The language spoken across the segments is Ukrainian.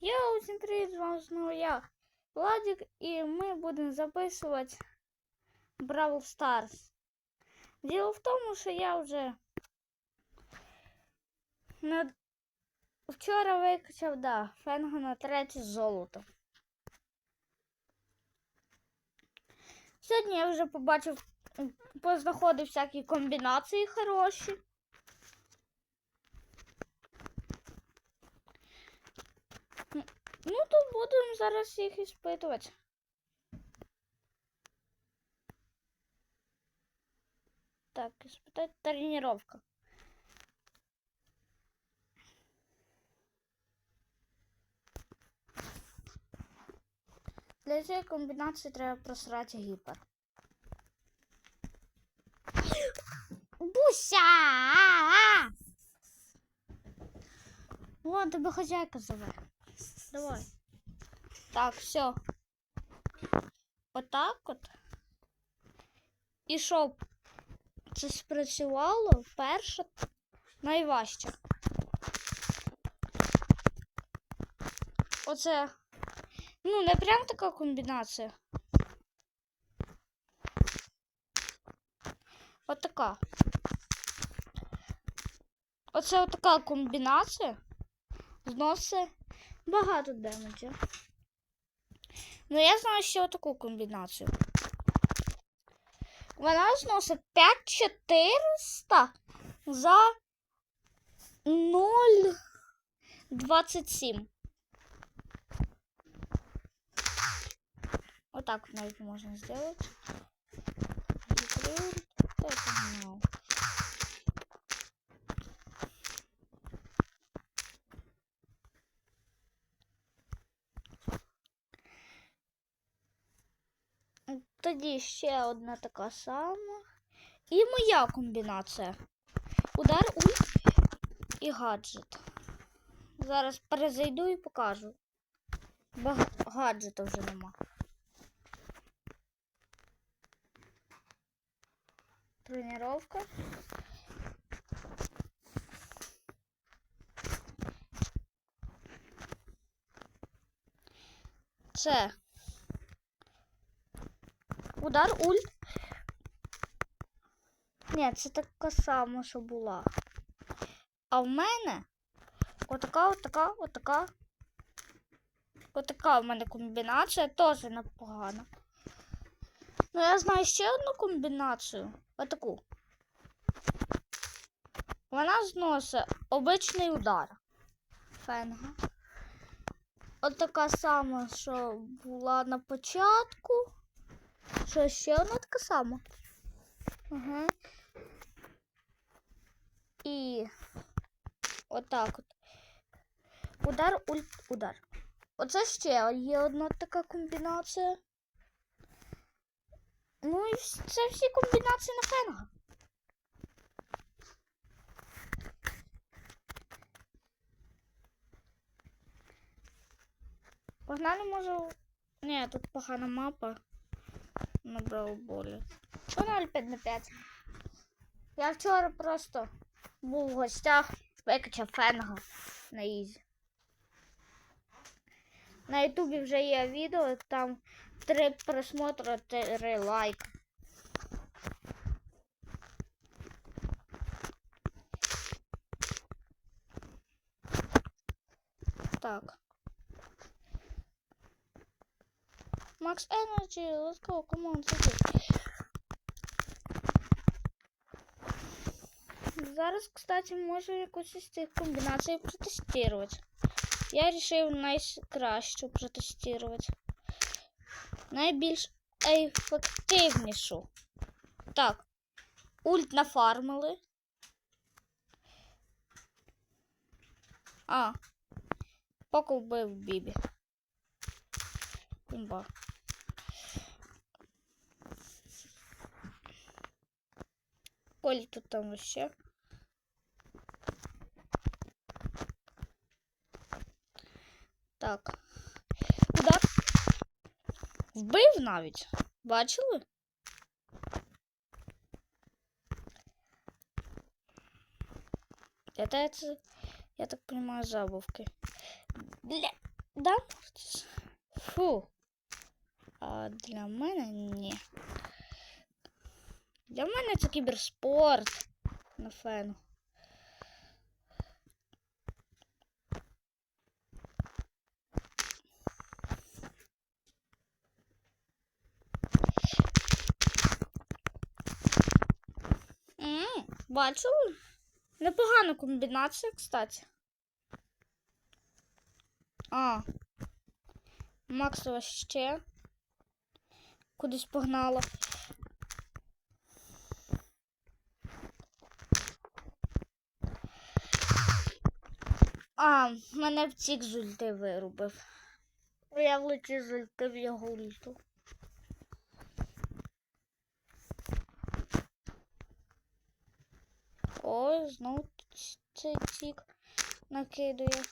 Йоу, всім привіт, з вами знову я, Владик, і ми будемо записувати Бравл Старс. Діло в тому, що я вже на... вчора викачав, да, фенга на третє золото. Сьогодні я вже побачив, познаходив всякі комбінації хороші. Ну, то будемо зараз їх іспитувати. Так, іспитати тренування. Для цієї комбінації треба просрати гіпер. Буся! О, тебе хозяйка зове. Давай. Так, все. Отак от. І щоб це спрацювало, перше найважче. Оце. Ну, не прям така комбінація. От така. Оце отака комбінація зносить багато демеджа. Ну, я знаю ще таку комбінацію. Вона зносить 5400 за 0,27. Отак навіть можна зробити. Закрив. Та я погнав. Тоді ще одна така сама. І моя комбінація. Удар, ульт і гаджет. Зараз перезайду і покажу. Бо гаджета вже нема. Тренировка. Це Удар ульт. Ні, це така сама, що була. А в мене отака, отака, отака. Отака в мене комбінація теж непогана. Ну, я знаю ще одну комбінацію. Отаку. Вона зносить обичний удар. Фенга. Отака сама, що була на початку. Що ще одна така сама? Ага. І отак от. Удар, ульт, удар. Оце ще є одна така комбінація. Ну і це всі комбінації на фенга. Погнали, може. Ні, тут погана мапа. Набрав болі. По 0,5 на 5. Я вчора просто був в гостях, викачав фенга на ізі. На ютубі вже є відео, там три просмотри, три лайки. Max Energy, let's go, come on, сиди. Зараз, кстати, можу якусь із цих комбінацій протестувати. Я вирішив найкращу протестувати. Найбільш ефективнішу. Так. Ульт нафармили. А. Поки вбив Бібі. Імба. Коль тут там вообще. Так. Удар. Вбив навіть. Бачили? Это, это я так понимаю, забавки. Бля. Да? Мортіс? Фу. А для мене ні. Для мене це кіберспорт на фену. Бачили? Непогана комбінація, кстати. А. Максова ще. Кудись погнала. А, мене втік з ульти вирубив. Я влетів з ульти в його ульту. Ой, знову цей тік накидує.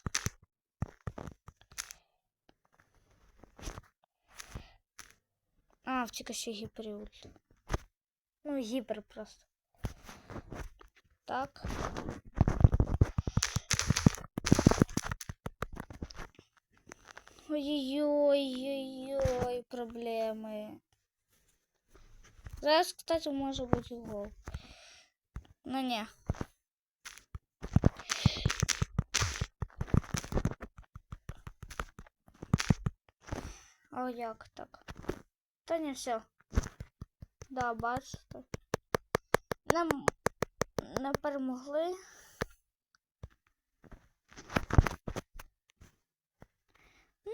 А, втіка ще гіперульт. Ну, гіпер просто. Так. Ой-ой-ой, проблеми. Зараз, кстати, може бути гол. Ну ні. А як так? Та не все. Да, бачите. Нам не перемогли. Ну,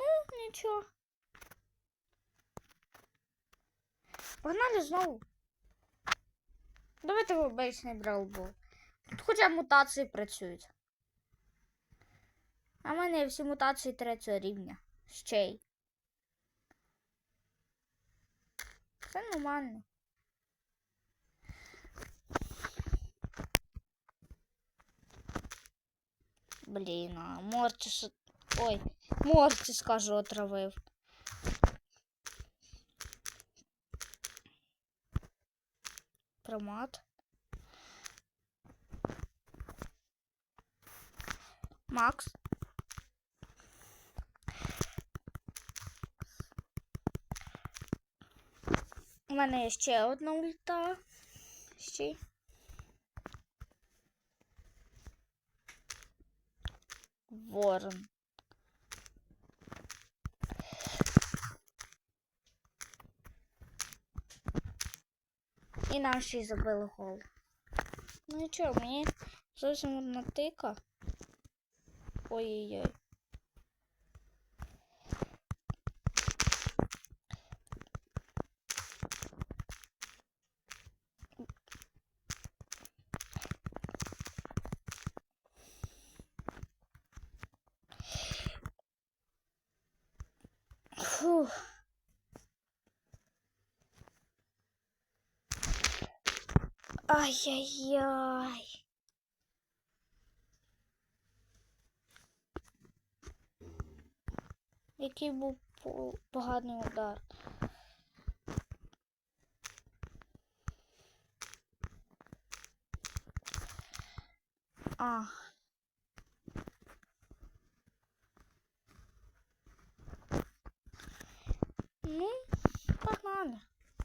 нічого. Погнали знову. Давайте в обичний бралбол. Тут хоча б мутації працюють. А в мене всі мутації третього рівня. Ще й. Це нормально. Блін, а Мортіс... Ой, Мортіс, кажу, отравив. Промат. Макс. У мене є ще одна ульта. Ще. Ворон. І й забили гол. Ну і чого, мені зовсім одна тика. Ой-ой-ой. Ай-яй-яй. Який був по- поганий удар. А. Ну, погнали.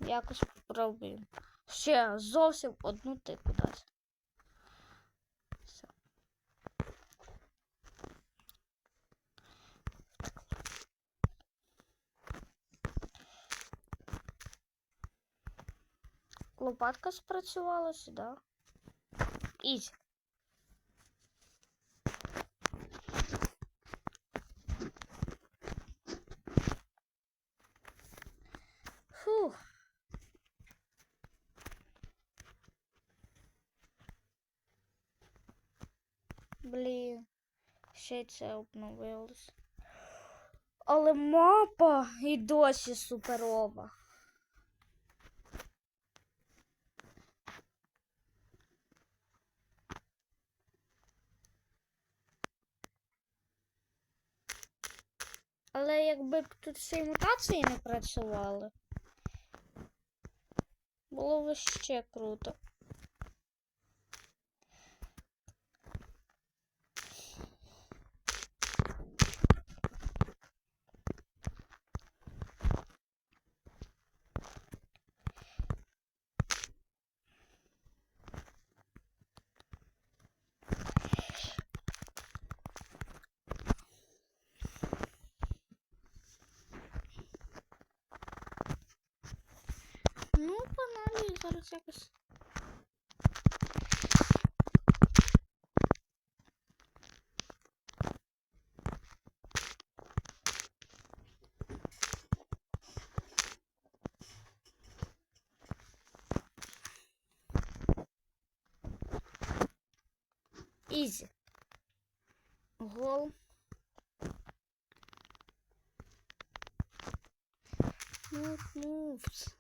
Якось спробуємо. Ще зовсім одну тику дати. Все. Лопатка спрацювала сюди. Ізі. Блін, ще це обновилось. Але мапа і досі суперова. Але якби б тут й мутації не працювали, було б ще круто. Зараз якось. Ізі. Гол. Move moves.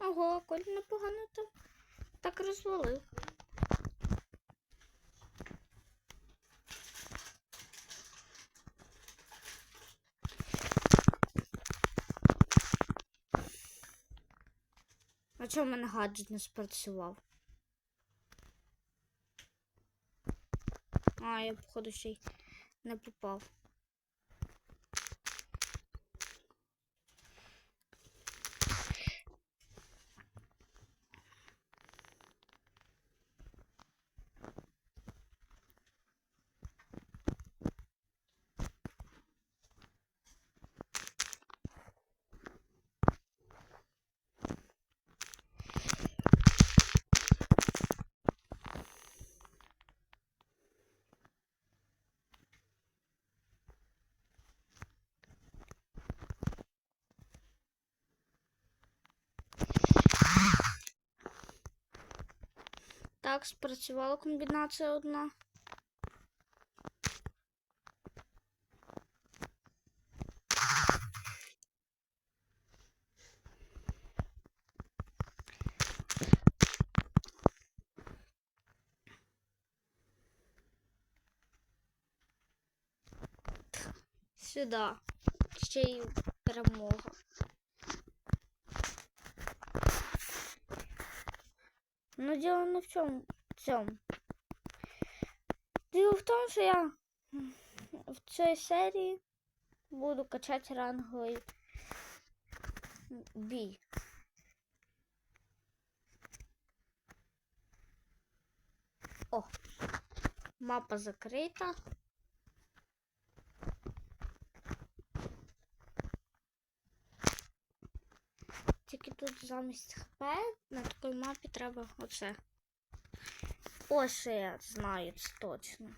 Ого, Коль непогано там так розвалив. А чому в мене гаджет не спрацював? А, я, походу, ще й не попав. Так, спрацювала комбінація одна. Сюди. Ще й перемога. Дело не в чем. Цьому. Дело в тому, що я в цій серії буду качати ранговий бій. О, мапа закрита. Тільки тут замість ХП на такій мапі треба оце. Ось я знаю це точно.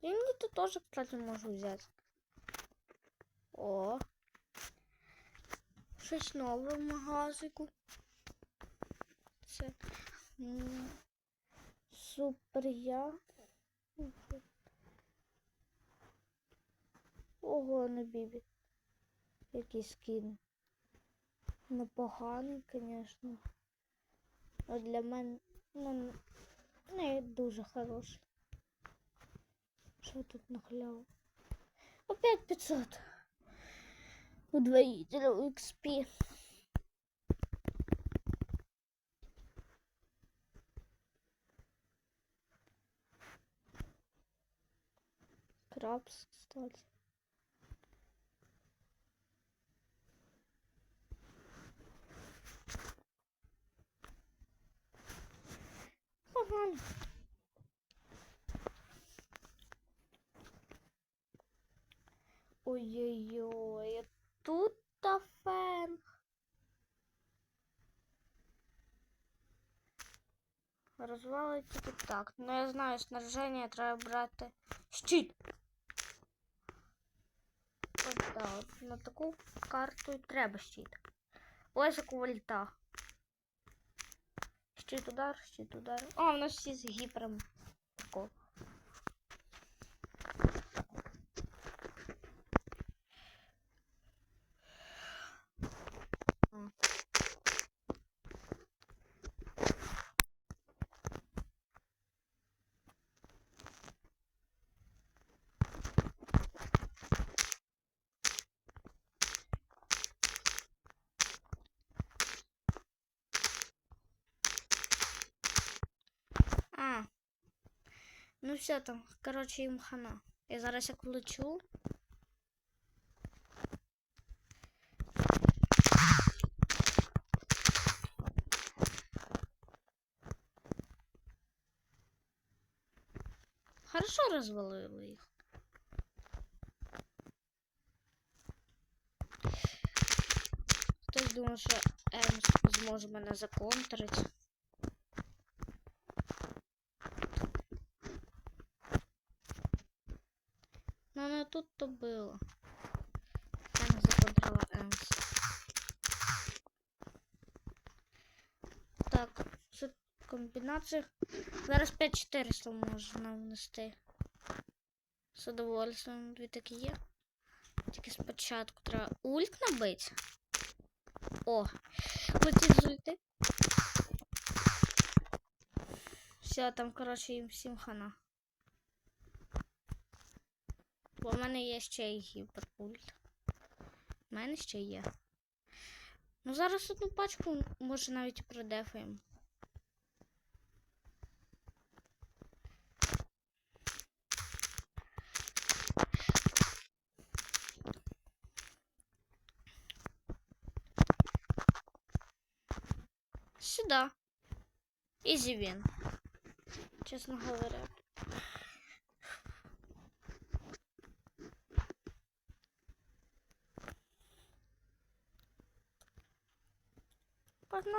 І мені тут теж, кстати, можу взяти. О. Щось нове в магазику. Це. Супер я. Ого, на бібі. Який скін. Непоганий, звісно. А для мене ну, не дуже хороший. Що тут нахляв? Опять 500. Удвоитель XP. Крабс, кстати. Погнали. Ой-ой-ой, тут та фен. Розвали тільки так. Ну я знаю, снаряження треба брати. Щит! Так, от на таку карту треба щит. Ось як у вольта. Щит удар, щит удар. О, у нас всі з гіпером. Ну все там, короче, їм хана. Я зараз як влечу. Хорошо розвалили їх. Хтось думав, що М зможе мене законтрити. Тут то було. Не законтрила Емс. Так, це комбінація. Зараз 5400 можна внести. З задовольствием дві такі є. Тільки спочатку треба ульт набити. О, летить з ульти. Все, там, коротше, їм всім хана. Бо в мене є ще й гіперпульт. У мене ще є. Ну зараз одну пачку може навіть і продефаємо. Сюда. Изи вин. Честно говоря.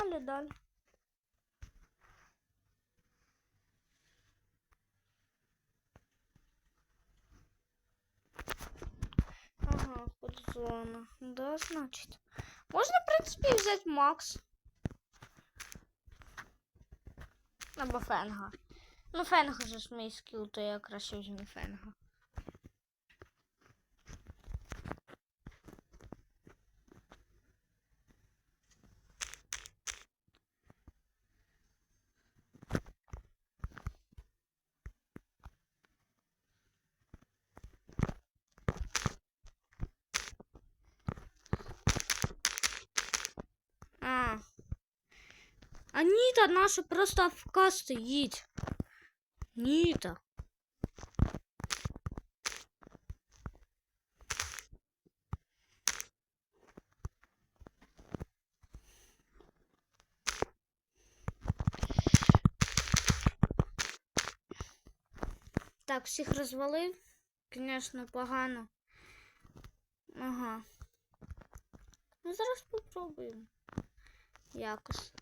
Погнали далі. Ага, подзона. Да, значит. Можно, в принципе, взять Макс. Або Фенга. Ну, Фенга же ж мій скіл, то я краще візьму Фенга. А. А Ніта наша просто АФК стоїть. Ніта. Так, всіх розвалив. Звісно, погано. Ага. Ну, зараз попробуємо. Якось.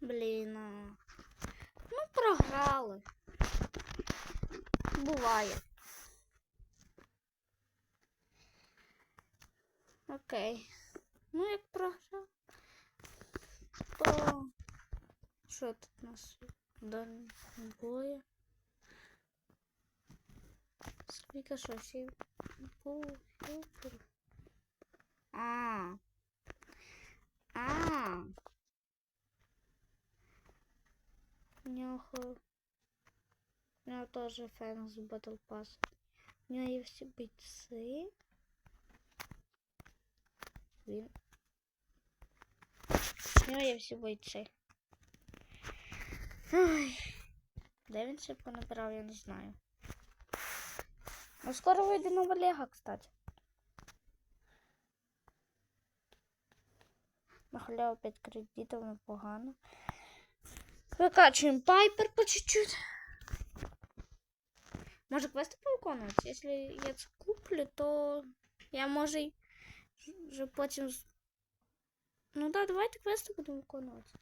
Блін. а. Ну, програли. Буває. Окей. Ну, як програв, то що тут у нас далі боє? Скільки що, сім? Був, супер. А. А. нього. У нього теж фен з Battle Pass. У нього є всі бійці. Він. У нього є всі бойці. Ой. Де він ще понабирав, я не знаю. Ну, скоро вийде нова Лего, кстати. На халяву 5 кредитів непогано. Викачуємо пайпер по чуть-чуть. Може квести повиконувати? Якщо я це куплю, то я може вже потім Ну да, давайте квести будемо виконувати.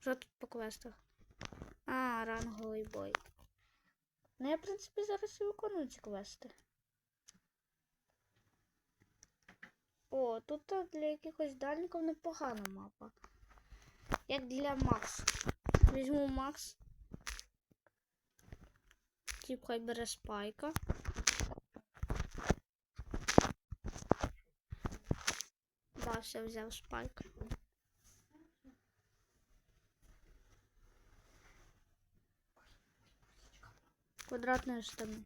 Що тут по квестах? А, ранговий бой. Ну, я, в принципі, зараз і виконую ці квести. О, тут для якихось дальників непогана мапа. Як для Макс. Візьму Макс. Тип хай бере спайка. Да, все взяв спайк. Квадратные штаны.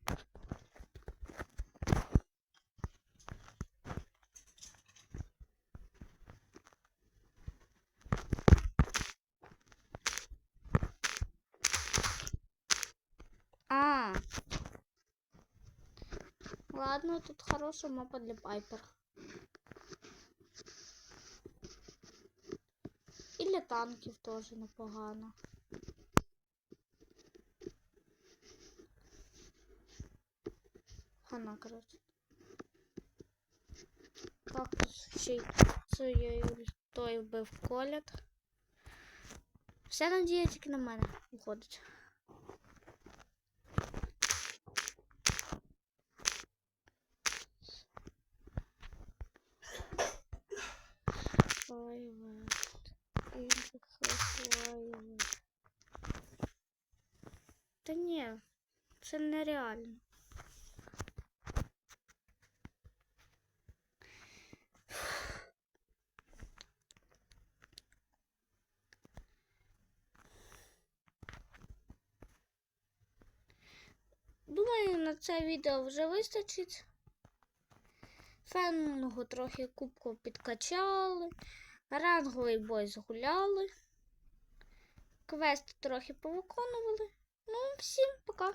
Ладно, тут хорошая мапа для Пайпер. І для танків теж непогано. Хана, коротше. Так, ще й цією ультою вбив колят. Вся надія тільки на мене виходить. Ой, вот. Та ні, це нереально. Думаю, на це відео вже вистачить. Фенного трохи кубку підкачали. Ранговий бой згуляли. Квест трохи повиконували. Ну, всім пока.